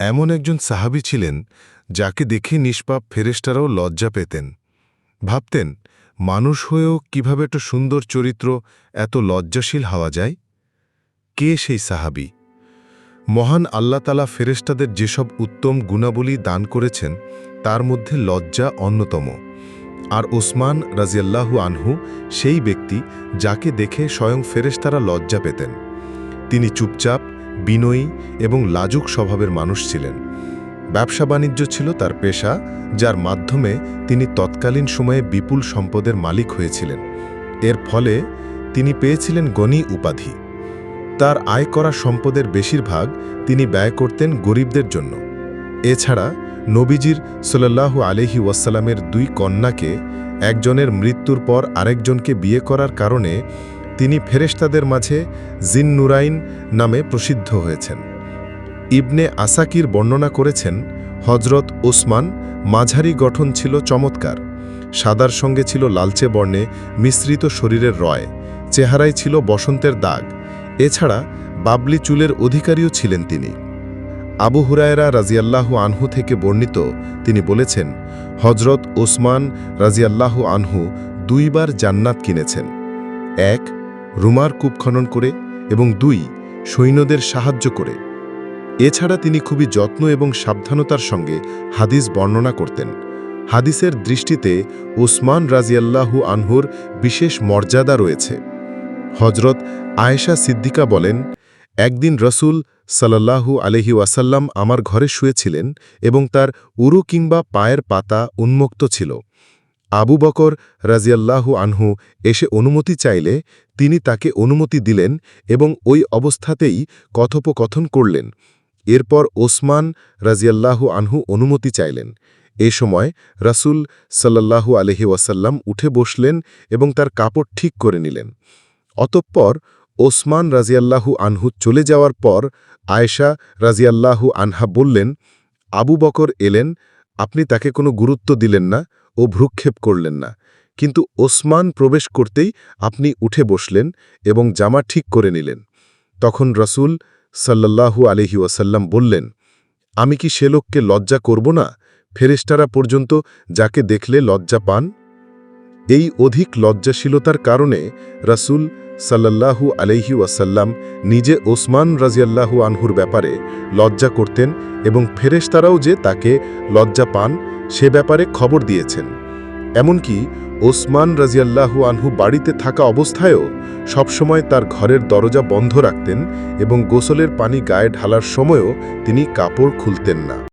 এমন একজন সাহাবী ছিলেন যাকে দেখে নিষ্পাপ ফেরেশতারাও লজ্জা পেতেন। ভাবতেন, মানুষ হয়েও কীভাবে একটা সুন্দর চরিত্র এত লজ্জাশীল হওয়া যায়? কে সেই সাহাবী? মহান আল্লাতালা ফেরেশতাদের যেসব উত্তম গুণাবলী দান করেছেন, তার মধ্যে লজ্জা অন্যতম। আর ওসমান রাজিয়াল্লাহু আনহু সেই ব্যক্তি যাকে দেখে স্বয়ং ফেরেস্তারা লজ্জা পেতেন। তিনি চুপচাপ বিনয়ী এবং লাজুক স্বভাবের মানুষ ছিলেন। ব্যবসা বাণিজ্য ছিল তার পেশা, যার মাধ্যমে তিনি তৎকালীন সময়ে বিপুল সম্পদের মালিক হয়েছিলেন। এর ফলে তিনি পেয়েছিলেন গণী উপাধি। তার আয় করা সম্পদের বেশিরভাগ তিনি ব্যয় করতেন গরিবদের জন্য। এছাড়া নবীজির সোল্লাহু আলহি ওয়াসাল্লামের দুই কন্যাকে একজনের মৃত্যুর পর আরেকজনকে বিয়ে করার কারণে তিনি ফেরেশতাদের মাঝে জিন নুরাইন নামে প্রসিদ্ধ হয়েছেন। ইবনে আসাকির বর্ণনা করেছেন হজরত ওসমান মাঝারি গঠন ছিল চমৎকার, সাদার সঙ্গে ছিল লালচে বর্ণে মিশ্রিত শরীরের রয়, চেহারায় ছিল বসন্তের দাগ, এছাড়া বাবলি চুলের অধিকারীও ছিলেন তিনি। আবু হুরায়রা রাজিয়াল্লাহু আনহু থেকে বর্ণিত, তিনি বলেছেন হজরত ওসমান রাজিয়াল্লাহু আনহু দুইবার জান্নাত কিনেছেন, এক রুমার কূপ খনন করে এবং দুই সৈন্যদের সাহায্য করে। এছাড়া তিনি খুবই যত্ন এবং সাবধানতার সঙ্গে হাদিস বর্ণনা করতেন। হাদিসের দৃষ্টিতে ওসমান রাজিয়াল্লাহু আনহুর বিশেষ মর্যাদা রয়েছে। হজরত আয়েশা সিদ্দিকা বলেন, একদিন রসুল সাল্লাল্লাহু আলহি ওয়াসাল্লাম আমার ঘরে শুয়েছিলেন এবং তার উরু কিংবা পায়ের পাতা উন্মুক্ত ছিল। আবু বকর রাজিয়াল্লাহু আনহু এসে অনুমতি চাইলে তিনি তাকে অনুমতি দিলেন এবং ওই অবস্থাতেই কথোপকথন করলেন। এরপর ওসমান রাজিয়াল্লাহু আনহু অনুমতি চাইলেন। এ সময় রাসুল সাল্লাল্লাহু আলহি ওয়াসাল্লাম উঠে বসলেন এবং তার কাপড় ঠিক করে নিলেন। অতঃপর ওসমান রাজিয়াল্লাহু আনহু চলে যাওয়ার পর আয়েশা রাজিয়াল্লাহু আনহা বললেন, আবু বকর এলেন, আপনি তাকে কোনো গুরুত্ব দিলেন না ও ভ্রুক্ষেপ করলেন না। কিন্তু ওসমান প্রবেশ করতেই আপনি উঠে বসলেন এবং জামা ঠিক করে নিলেন। তখন রসুল সাল্লাল্লাহু আলহি ওয়াসাল্লাম বললেন, আমি কি সে লোককে লজ্জা করব না? ফেরেস্টারা পর্যন্ত যাকে দেখলে লজ্জা পান? এই অধিক লজ্জাশীলতার কারণে রাসূল সাল্লাল্লাহু আলাইহি ওয়াসাল্লাম নিজে ওসমান রাজিয়াল্লাহু আনহুর ব্যাপারে লজ্জা করতেন এবং ফেরেশতারাও যে তাকে লজ্জা পান সে ব্যাপারে খবর দিয়েছেন। এমনকি ওসমান রাজিয়াল্লাহু আনহু বাড়িতে থাকা অবস্থায়ও সবসময় তার ঘরের দরজা বন্ধ রাখতেন এবং গোসলের পানি গায়ে ঢালার সময়ও তিনি কাপড় খুলতেন না।